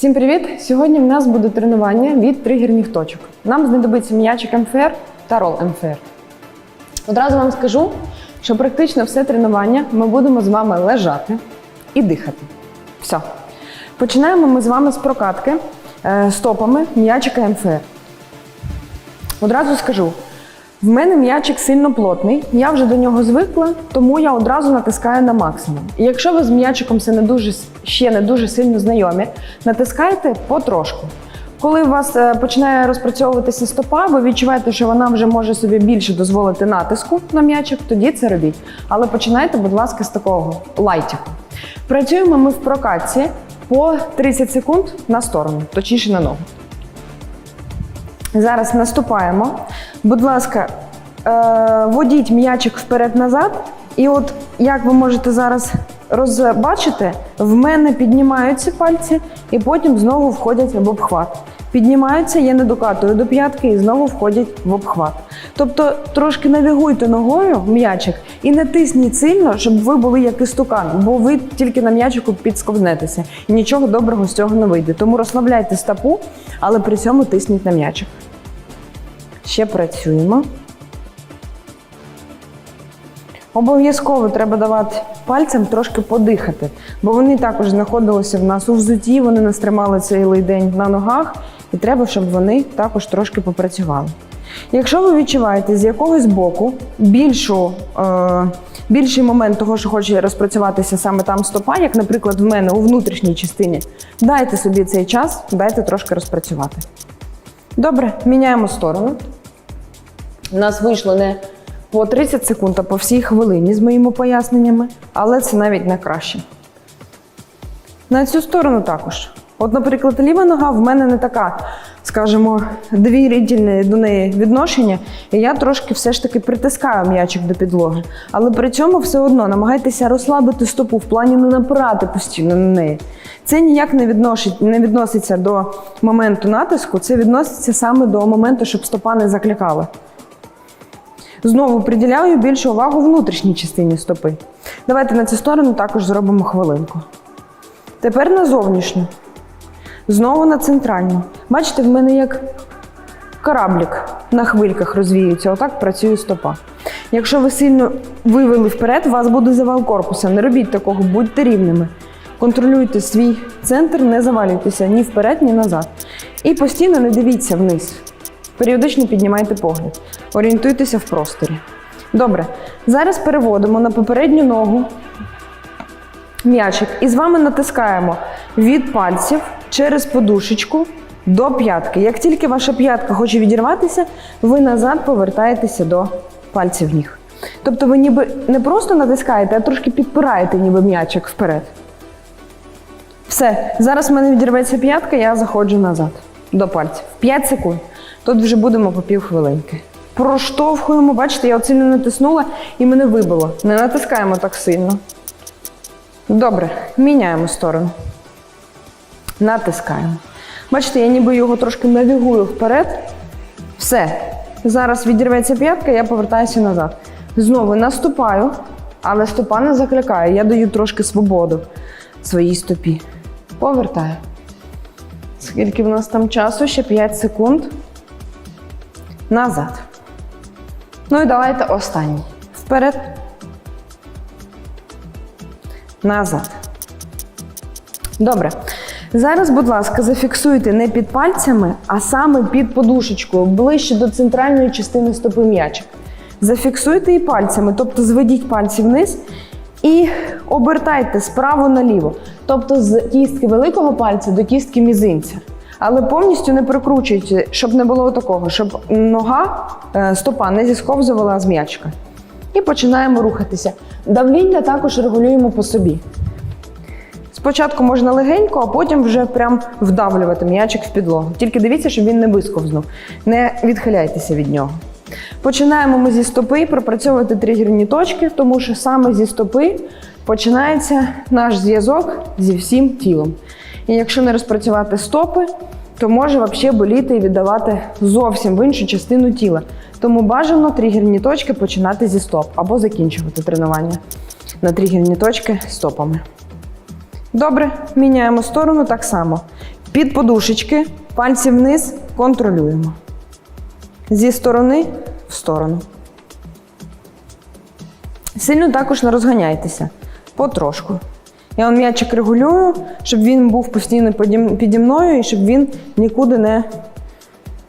Всім привіт! Сьогодні в нас буде тренування від тригерних точок. Нам знадобиться м'ячик МФР та рол МФР. Одразу вам скажу, що практично все тренування ми будемо з вами лежати і дихати. Все. Починаємо ми з вами з прокатки е, стопами м'ячика МФР. Одразу скажу, в мене м'ячик сильно плотний, я вже до нього звикла, тому я одразу натискаю на максимум. І якщо ви з м'ячиком не дуже, ще не дуже сильно знайомі, натискайте потрошку. Коли у вас е, починає розпрацьовуватися стопа, ви відчуваєте, що вона вже може собі більше дозволити натиску на м'ячик, тоді це робіть. Але починайте, будь ласка, з такого лайтіку. Працюємо ми в прокатці по 30 секунд на сторону, точніше на ногу. Зараз наступаємо. Будь ласка, е, водіть м'ячик вперед-назад. І от як ви можете зараз розбачити, в мене піднімаються пальці і потім знову входять в обхват. Піднімаються, я не докатую до п'ятки і знову входять в обхват. Тобто трошки навігуйте ногою м'ячик і не тисніть сильно, щоб ви були як істукан, бо ви тільки на м'ячику підсковзнетеся. І нічого доброго з цього не вийде. Тому розслабляйте стопу, але при цьому тисніть на м'ячик. Ще працюємо. Обов'язково треба давати пальцям трошки подихати, бо вони також знаходилися в нас у взуті, вони нас тримали цілий день на ногах, і треба, щоб вони також трошки попрацювали. Якщо ви відчуваєте з якогось боку більшу, е, більший момент того, що хоче розпрацюватися саме там стопа, як, наприклад, в мене у внутрішній частині, дайте собі цей час, дайте трошки розпрацювати. Добре, міняємо сторону. У нас вийшло не по 30 секунд, а по всій хвилині з моїми поясненнями, але це навіть не краще. На цю сторону також. От, наприклад, ліва нога в мене не така, скажімо, довірительне до неї відношення, і я трошки все ж таки притискаю м'ячик до підлоги. Але при цьому все одно намагайтеся розслабити стопу в плані не напирати постійно на неї. Це ніяк не, відношить, не відноситься до моменту натиску, це відноситься саме до моменту, щоб стопа не заклякала. Знову приділяю більшу увагу внутрішній частині стопи. Давайте на цю сторону також зробимо хвилинку. Тепер на зовнішню. Знову на центральну. Бачите, в мене як кораблік на хвильках розвіюється. Отак працює стопа. Якщо ви сильно вивели вперед, вас буде завал корпуса. Не робіть такого, будьте рівними. Контролюйте свій центр, не завалюйтеся ні вперед, ні назад. І постійно не дивіться вниз. Періодично піднімайте погляд. Орієнтуйтеся в просторі. Добре. Зараз переводимо на попередню ногу м'ячик і з вами натискаємо від пальців через подушечку до п'ятки. Як тільки ваша п'ятка хоче відірватися, ви назад повертаєтеся до пальців ніг. Тобто ви ніби не просто натискаєте, а трошки підпираєте ніби м'ячик вперед. Все, зараз в мене відірветься п'ятка, я заходжу назад до пальців. 5 секунд. Тут вже будемо по пів хвилинки. Проштовхуємо, бачите, я от сильно натиснула і мене вибило. Не натискаємо так сильно. Добре, міняємо сторону. Натискаємо. Бачите, я ніби його трошки навігую вперед. Все. Зараз відірветься п'ятка, я повертаюся назад. Знову наступаю, але стопа не закликає. Я даю трошки свободу своїй стопі. Повертаю. Скільки в нас там часу? Ще 5 секунд. Назад. Ну і давайте останній. Вперед. Назад. Добре. Зараз, будь ласка, зафіксуйте не під пальцями, а саме під подушечкою, ближче до центральної частини стопи м'ячик. Зафіксуйте і пальцями, тобто зведіть пальці вниз і обертайте справа наліво. Тобто з кістки великого пальця до кістки мізинця. Але повністю не прикручуйте, щоб не було такого, щоб нога, е, стопа не зісковзувала з м'ячика. І починаємо рухатися. Давління також регулюємо по собі. Спочатку можна легенько, а потім вже прям вдавлювати м'ячик в підлогу. Тільки дивіться, щоб він не висковзнув. Не відхиляйтеся від нього. Починаємо ми зі стопи пропрацьовувати тригерні точки, тому що саме зі стопи починається наш зв'язок зі всім тілом. І якщо не розпрацювати стопи, то може взагалі боліти і віддавати зовсім в іншу частину тіла. Тому бажано тригерні точки починати зі стоп або закінчувати тренування на тригерні точки стопами. Добре, міняємо сторону так само. Під подушечки, пальці вниз, контролюємо. Зі сторони в сторону. Сильно також не розганяйтеся. Потрошку. Я вам м'ячик регулюю, щоб він був постійно піді мною і щоб він нікуди не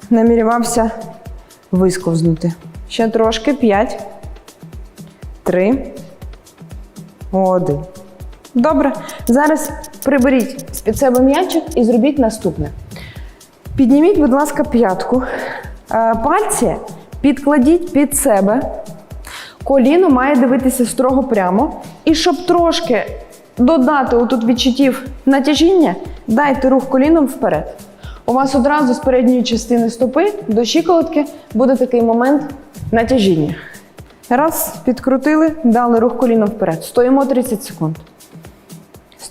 намірювався висковзнути. Ще трошки. П'ять. Три. Один. Добре. Зараз приберіть з-під себе м'ячик і зробіть наступне. Підніміть, будь ласка, п'ятку. Е, Пальці підкладіть під себе. Коліно має дивитися строго прямо. І щоб трошки додати отут відчуттів натяжіння, дайте рух коліном вперед. У вас одразу з передньої частини стопи до щиколотки буде такий момент натяжіння. Раз, підкрутили, дали рух коліном вперед. Стоїмо 30 секунд.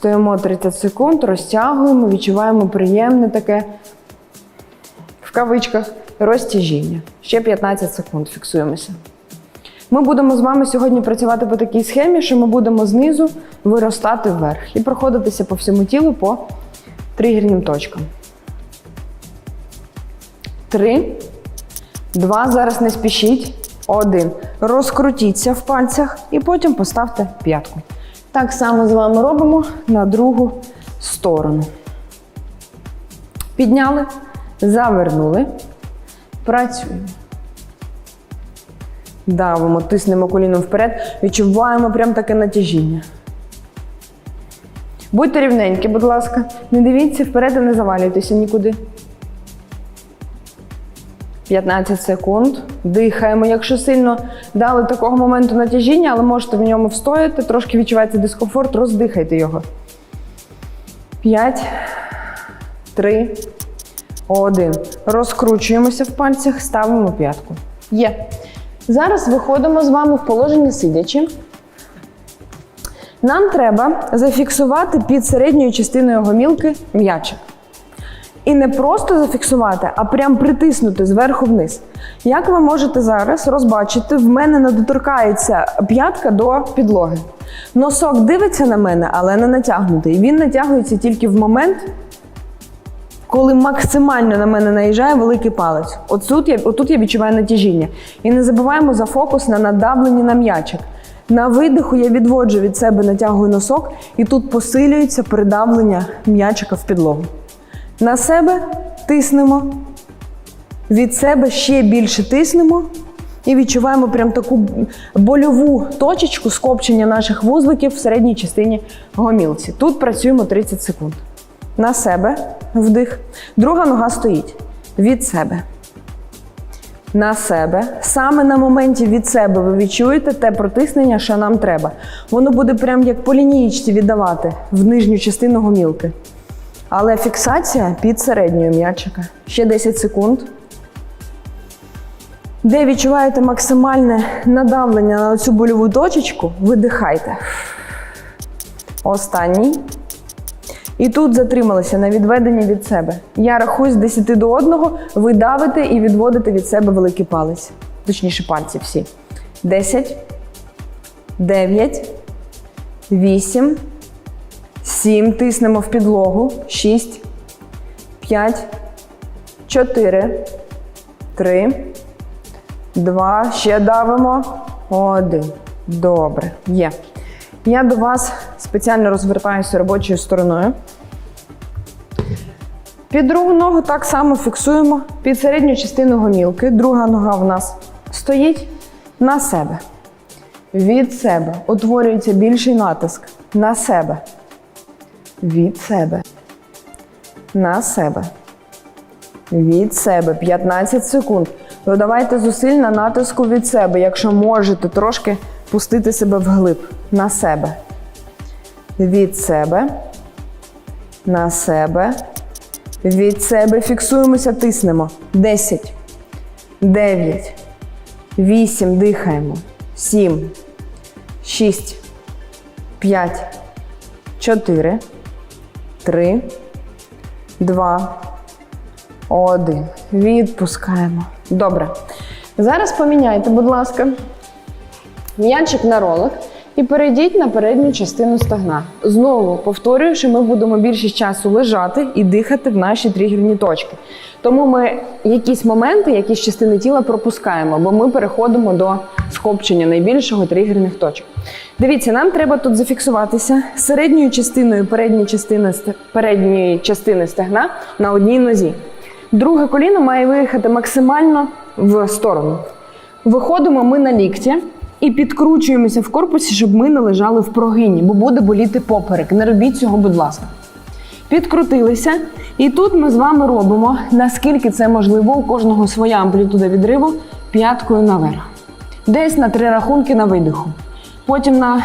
Стоїмо 30 секунд, розтягуємо, відчуваємо приємне таке в кавичках розтяжіння. Ще 15 секунд фіксуємося. Ми будемо з вами сьогодні працювати по такій схемі, що ми будемо знизу виростати вверх і проходитися по всьому тілу по тригерним точкам. Три, два. Зараз не спішіть. Один. Розкрутіться в пальцях і потім поставте п'ятку. Так само з вами робимо на другу сторону. Підняли, завернули. Працюємо. Давимо, тиснемо коліном вперед, відчуваємо прям таке натяжіння. Будьте рівненькі, будь ласка. Не дивіться вперед і не завалюйтеся нікуди. 15 секунд. Дихаємо. Якщо сильно дали такого моменту натяжіння, але можете в ньому встояти, трошки відчувається дискомфорт, роздихайте його. 5, 3, 1. Розкручуємося в пальцях, ставимо п'ятку. Є. Зараз виходимо з вами в положення сидячи. Нам треба зафіксувати під середньою частиною гомілки м'ячик. І не просто зафіксувати, а прям притиснути зверху вниз. Як ви можете зараз розбачити, в мене не доторкається п'ятка до підлоги. Носок дивиться на мене, але не натягнутий. Він натягується тільки в момент, коли максимально на мене наїжджає великий палець. Отут я, отут я відчуваю натяжіння. І не забуваємо за фокус на надавленні на м'ячик. На видиху я відводжу від себе, натягую носок, і тут посилюється придавлення м'ячика в підлогу. На себе тиснемо, від себе ще більше тиснемо і відчуваємо прям таку больову точечку скопчення наших вузликів в середній частині гомілці. Тут працюємо 30 секунд. На себе вдих. Друга нога стоїть. Від себе. На себе. Саме на моменті від себе ви відчуєте те протиснення, що нам треба. Воно буде прям як по лінієчці віддавати в нижню частину гомілки. Але фіксація під середньою м'ячика. Ще 10 секунд. Де відчуваєте максимальне надавлення на цю больову точечку, видихайте. Останній. І тут затрималися на відведенні від себе. Я рахую з 10 до 1, ви давите і відводите від себе великий палець. Точніше, пальці всі. 10, 9, 8, 7. Тиснемо в підлогу. 6, 5, 4, 3, 2. Ще давимо. 1. Добре. Є. Я до вас спеціально розвертаюся робочою стороною. Під другу ногу так само фіксуємо під середню частину гомілки. Друга нога в нас стоїть на себе. Від себе утворюється більший натиск. На себе. Від себе. На себе. Від себе. 15 секунд. Додавайте зусиль на натиску від себе. Якщо можете трошки пустити себе вглиб. На себе. Від себе. На себе. Від себе фіксуємося, тиснемо. 10, 9, 8, дихаємо. 7, 6, 5, 4, 3, 2, 1. Відпускаємо. Добре. Зараз поміняйте, будь ласка, м'ячик на ролик І перейдіть на передню частину стегна. Знову повторюю, що ми будемо більшість часу лежати і дихати в наші тригерні точки. Тому ми якісь моменти, якісь частини тіла пропускаємо, бо ми переходимо до скопчення найбільшого тригерних точок. Дивіться, нам треба тут зафіксуватися середньою частиною передньої частини, передньої частини стегна на одній нозі. Друге коліно має виїхати максимально в сторону. Виходимо ми на лікті і підкручуємося в корпусі, щоб ми не лежали в прогині, бо буде боліти поперек. Не робіть цього, будь ласка. Підкрутилися, і тут ми з вами робимо, наскільки це можливо, у кожного своя амплітуда відриву п'яткою наверх. Десь на три рахунки на видиху. Потім на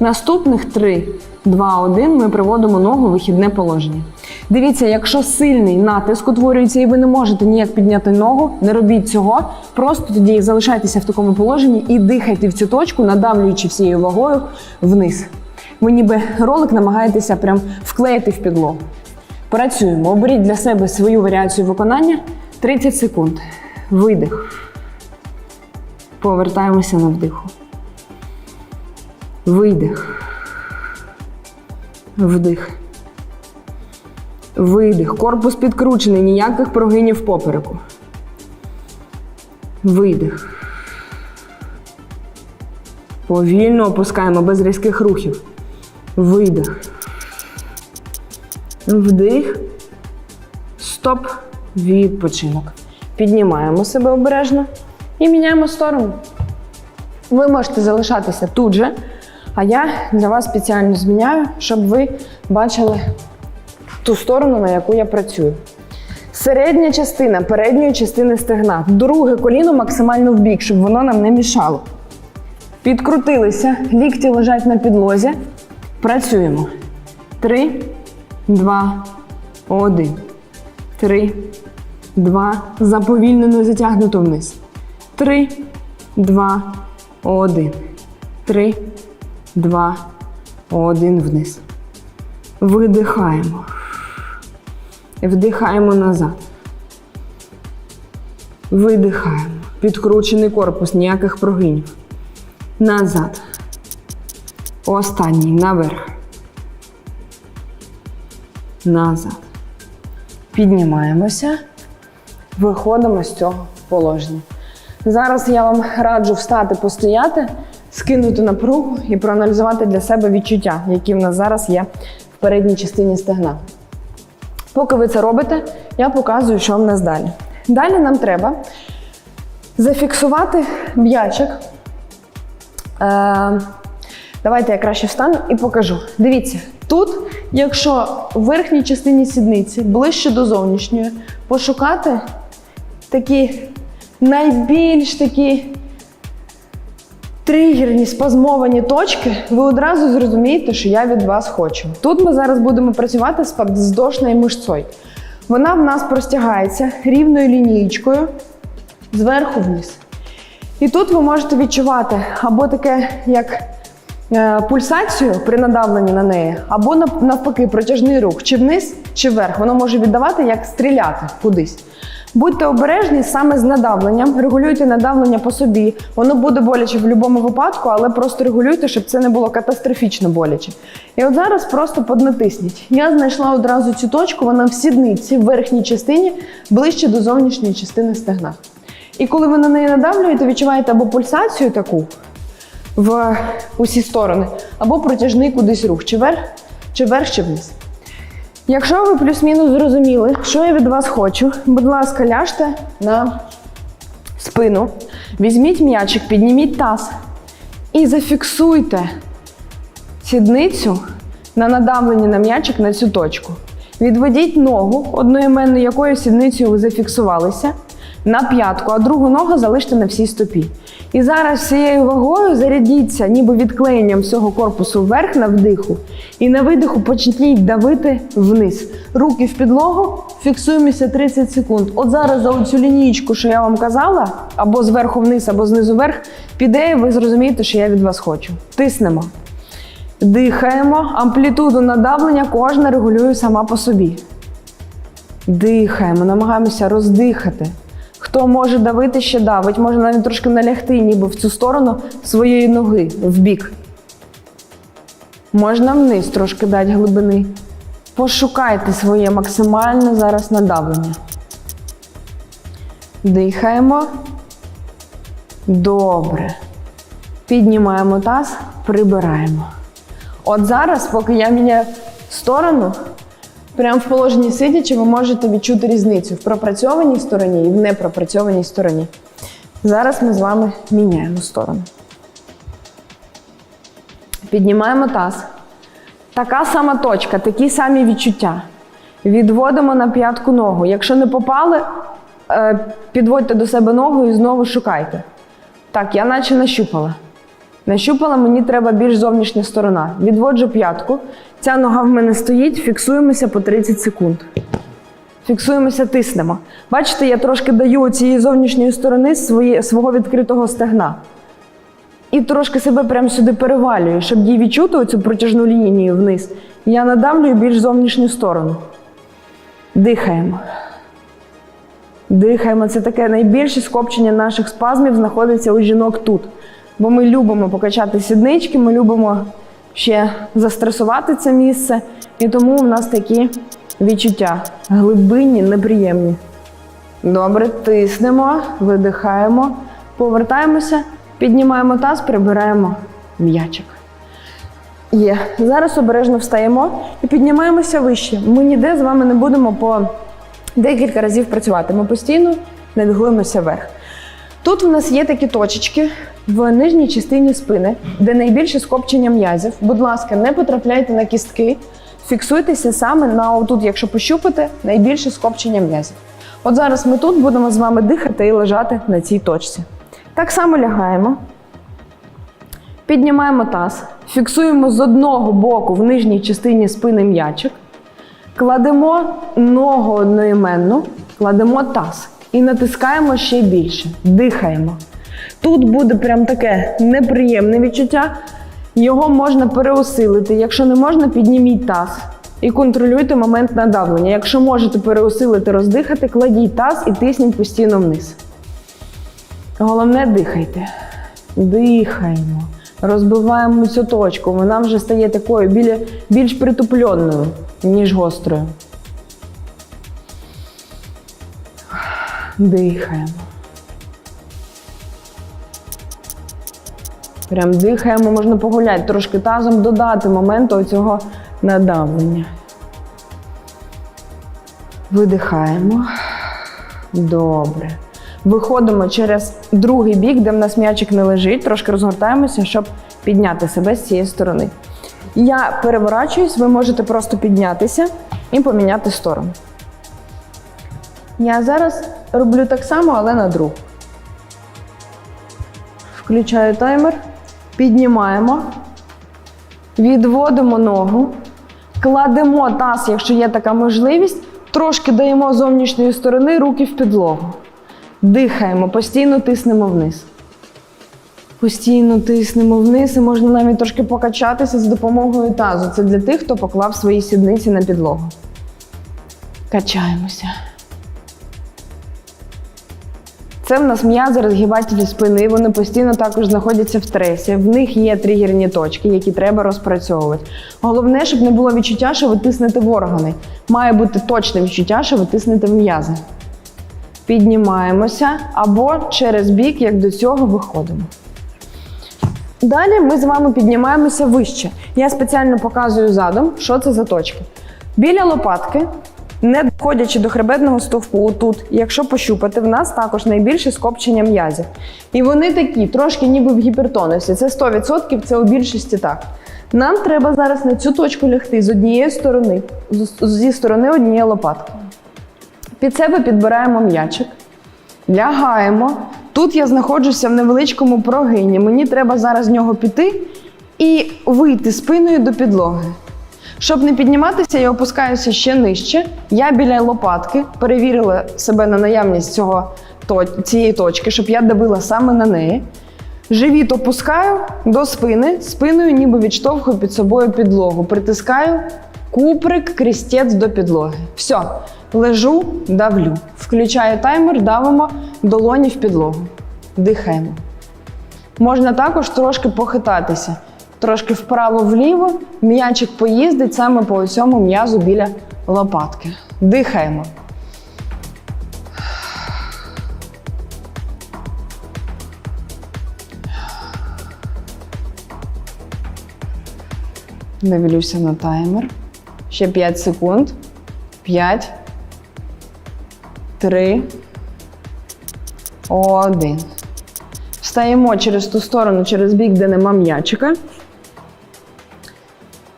наступних 3, 2, 1 ми приводимо ногу в вихідне положення. Дивіться, якщо сильний натиск утворюється і ви не можете ніяк підняти ногу, не робіть цього. Просто тоді залишайтеся в такому положенні і дихайте в цю точку, надавлюючи всією вагою вниз. Ви ніби ролик намагаєтеся прям вклеїти в підлогу. Працюємо. Оберіть для себе свою варіацію виконання 30 секунд. Видих. Повертаємося на вдиху. Видих. Вдих. Видих. Корпус підкручений, ніяких прогинів попереку. Видих. Повільно опускаємо без різких рухів. Видих. Вдих. Стоп. Відпочинок. Піднімаємо себе обережно і міняємо сторону. Ви можете залишатися тут же, а я для вас спеціально зміняю, щоб ви бачили ту сторону, на яку я працюю. Середня частина передньої частини стегна. Друге коліно максимально в бік, щоб воно нам не мішало. Підкрутилися, лікті лежать на підлозі. Працюємо. Три, два, один. Три, два. Заповільнено затягнуто вниз. Три, два, один. Три, два, один вниз. Видихаємо. Вдихаємо назад. Видихаємо. Підкручений корпус, ніяких прогинів. Назад. Останній наверх. Назад. Піднімаємося. Виходимо з цього положення. Зараз я вам раджу встати, постояти, скинути напругу і проаналізувати для себе відчуття, які в нас зараз є в передній частині стегна. Поки ви це робите, я показую, що в нас далі. Далі нам треба зафіксувати м'ячик. Е, давайте я краще встану і покажу. Дивіться, тут, якщо в верхній частині сідниці, ближче до зовнішньої, пошукати такі найбільш такі тригерні спазмовані точки, ви одразу зрозумієте, що я від вас хочу. Тут ми зараз будемо працювати з подвздошною мишцою. Вона в нас простягається рівною лінієчкою зверху вниз. І тут ви можете відчувати або таке, як е, пульсацію при надавленні на неї, або навпаки протяжний рух, чи вниз, чи вверх. Воно може віддавати, як стріляти кудись. Будьте обережні саме з надавленням, регулюйте надавлення по собі. Воно буде боляче в будь-якому випадку, але просто регулюйте, щоб це не було катастрофічно боляче. І от зараз просто поднатисніть. Я знайшла одразу цю точку, вона в сідниці, в верхній частині, ближче до зовнішньої частини стегна. І коли ви на неї надавлюєте, відчуваєте або пульсацію таку в усі сторони, або протяжний кудись рух, чи вверх, чи вверх, чи вниз. Якщо ви плюс-мінус зрозуміли, що я від вас хочу, будь ласка, ляжте на спину, візьміть м'ячик, підніміть таз і зафіксуйте сідницю на надавленні на м'ячик на цю точку. Відведіть ногу, одноіменну якою сідницею ви зафіксувалися, на п'ятку, а другу ногу залиште на всій стопі. І зараз всією вагою зарядіться, ніби відклеєнням всього корпусу вверх на вдиху. І на видиху почніть давити вниз. Руки в підлогу, фіксуємося 30 секунд. От зараз за оцю лінійку, що я вам казала, або зверху вниз, або знизу вверх, піде, і ви зрозумієте, що я від вас хочу. Тиснемо. Дихаємо, амплітуду надавлення кожна регулює сама по собі. Дихаємо, намагаємося роздихати. Хто може давити, ще давить, може навіть трошки налягти, ніби в цю сторону своєї ноги в бік. Можна вниз трошки дати глибини. Пошукайте своє максимальне зараз надавлення. Дихаємо. Добре. Піднімаємо таз, прибираємо. От зараз, поки я міняю сторону, прямо в положенні сидячи, ви можете відчути різницю в пропрацьованій стороні і в непропрацьованій стороні. Зараз ми з вами міняємо сторону. Піднімаємо таз. Така сама точка, такі самі відчуття. Відводимо на п'ятку ногу. Якщо не попали, е, підводьте до себе ногу і знову шукайте. Так, я наче нащупала. Нащупала, мені треба більш зовнішня сторона. Відводжу п'ятку. Ця нога в мене стоїть, фіксуємося по 30 секунд. Фіксуємося, тиснемо. Бачите, я трошки даю цієї зовнішньої сторони свої, свого відкритого стегна. І трошки себе прямо сюди перевалюю, щоб їй відчути оцю протяжну лінію вниз. Я надавлюю більш зовнішню сторону. Дихаємо. Дихаємо. Це таке найбільше скопчення наших спазмів знаходиться у жінок тут. Бо ми любимо покачати сіднички, ми любимо ще застресувати це місце. І тому у нас такі відчуття глибинні, неприємні. Добре, тиснемо, видихаємо, повертаємося, піднімаємо таз, прибираємо м'ячик. Є. Зараз обережно встаємо і піднімаємося вище. Ми ніде з вами не будемо по декілька разів працювати. Ми постійно навігуємося вверх. Тут у нас є такі точечки в нижній частині спини, де найбільше скопчення м'язів. Будь ласка, не потрапляйте на кістки, фіксуйтеся саме на отут, якщо пощупати, найбільше скопчення м'язів. От зараз ми тут будемо з вами дихати і лежати на цій точці. Так само лягаємо. Піднімаємо таз, фіксуємо з одного боку в нижній частині спини м'ячик, кладемо ногу одноіменну, кладемо таз і натискаємо ще більше. Дихаємо. Тут буде прям таке неприємне відчуття. Його можна переусилити. Якщо не можна, підніміть таз і контролюйте момент надавлення. Якщо можете переусилити, роздихати, кладіть таз і тисніть постійно вниз. Головне дихайте. Дихаємо. Розбиваємо цю точку. Вона вже стає такою більш притупленою, ніж гострою. Дихаємо. Прям дихаємо, можна погуляти, трошки тазом додати моменту цього надавлення. Видихаємо. Добре. Виходимо через другий бік, де в нас м'ячик не лежить, трошки розгортаємося, щоб підняти себе з цієї сторони. Я переворачуюсь, ви можете просто піднятися і поміняти сторону. Я зараз роблю так само, але на другу. Включаю таймер, піднімаємо, відводимо ногу, кладемо таз, якщо є така можливість, трошки даємо зовнішньої сторони руки в підлогу. Дихаємо, постійно тиснемо вниз. Постійно тиснемо вниз і можна навіть трошки покачатися з допомогою тазу. Це для тих, хто поклав свої сідниці на підлогу. Качаємося. Це в нас м'язи розгибателі спини, вони постійно також знаходяться в стресі. В них є тригерні точки, які треба розпрацьовувати. Головне, щоб не було відчуття, що ви тиснете в органи. Має бути точне відчуття, що ви тиснете в м'язи. Піднімаємося або через бік, як до цього виходимо. Далі ми з вами піднімаємося вище. Я спеціально показую задом, що це за точки. Біля лопатки, не доходячи до хребетного стовпу, отут, якщо пощупати, в нас також найбільше скопчення м'язів. І вони такі, трошки ніби в гіпертонусі. Це 100%, це у більшості так. Нам треба зараз на цю точку лягти з однієї сторони, зі сторони однієї лопатки. Під себе підбираємо м'ячик, лягаємо. Тут я знаходжуся в невеличкому прогині. Мені треба зараз з нього піти і вийти спиною до підлоги. Щоб не підніматися, я опускаюся ще нижче. Я біля лопатки перевірила себе на наявність цього, цієї точки, щоб я давила саме на неї. Живіт опускаю до спини, спиною ніби відштовхую під собою підлогу. Притискаю куприк, крістець до підлоги. Все, лежу, давлю. Включаю таймер, давимо долоні в підлогу. Дихаємо. Можна також трошки похитатися. Трошки вправо-вліво. М'ячик поїздить саме по цьому м'язу біля лопатки. Дихаємо. Дивлюся на таймер. Ще 5 секунд. 5, 3, 1. Встаємо через ту сторону, через бік, де нема м'ячика.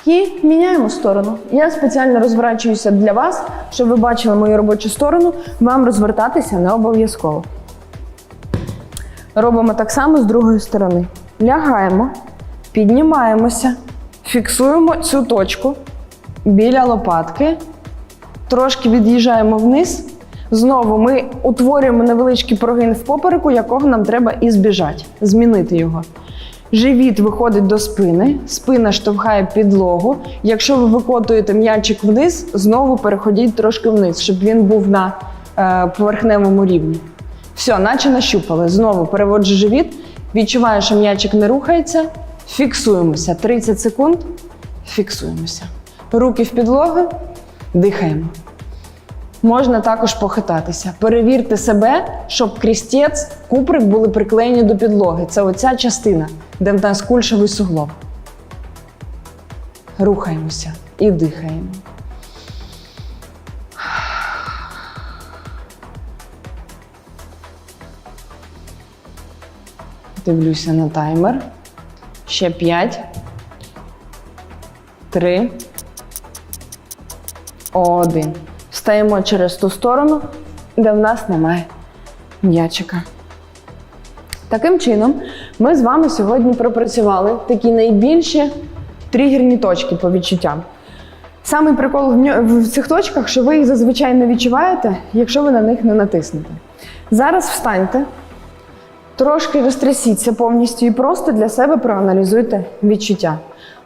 І міняємо сторону. Я спеціально розворачуюся для вас, щоб ви бачили мою робочу сторону. Вам розвертатися не обов'язково. Робимо так само з другої сторони. Лягаємо, піднімаємося, фіксуємо цю точку біля лопатки, трошки від'їжджаємо вниз. Знову ми утворюємо невеличкий прогин в попереку, якого нам треба і збіжати, змінити його. Живіт виходить до спини, спина штовхає підлогу. Якщо ви викотуєте м'ячик вниз, знову переходіть трошки вниз, щоб він був на е, поверхневому рівні. Все, наче нащупали. Знову переводжу живіт, відчуваю, що м'ячик не рухається. Фіксуємося. 30 секунд. Фіксуємося. Руки в підлогу, дихаємо. Можна також похитатися. Перевірте себе, щоб крістець, куприк були приклеєні до підлоги. Це оця частина, де в нас кульшовий суглоб. Рухаємося і дихаємо. Дивлюся на таймер. Ще 5, 3, 1. Встаємо через ту сторону, де в нас немає м'ячика. Таким чином, ми з вами сьогодні пропрацювали такі найбільші тригерні точки по відчуттям. Самий прикол в цих точках, що ви їх зазвичай не відчуваєте, якщо ви на них не натиснете. Зараз встаньте, трошки розтрясіться повністю і просто для себе проаналізуйте відчуття.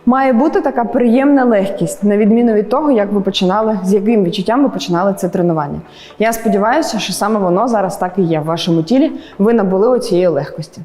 Має бути така приємна легкість, на відміну від того, як ви починали, з яким відчуттям ви починали це тренування. Я сподіваюся, що саме воно зараз так і є в вашому тілі. Ви набули оцієї легкості.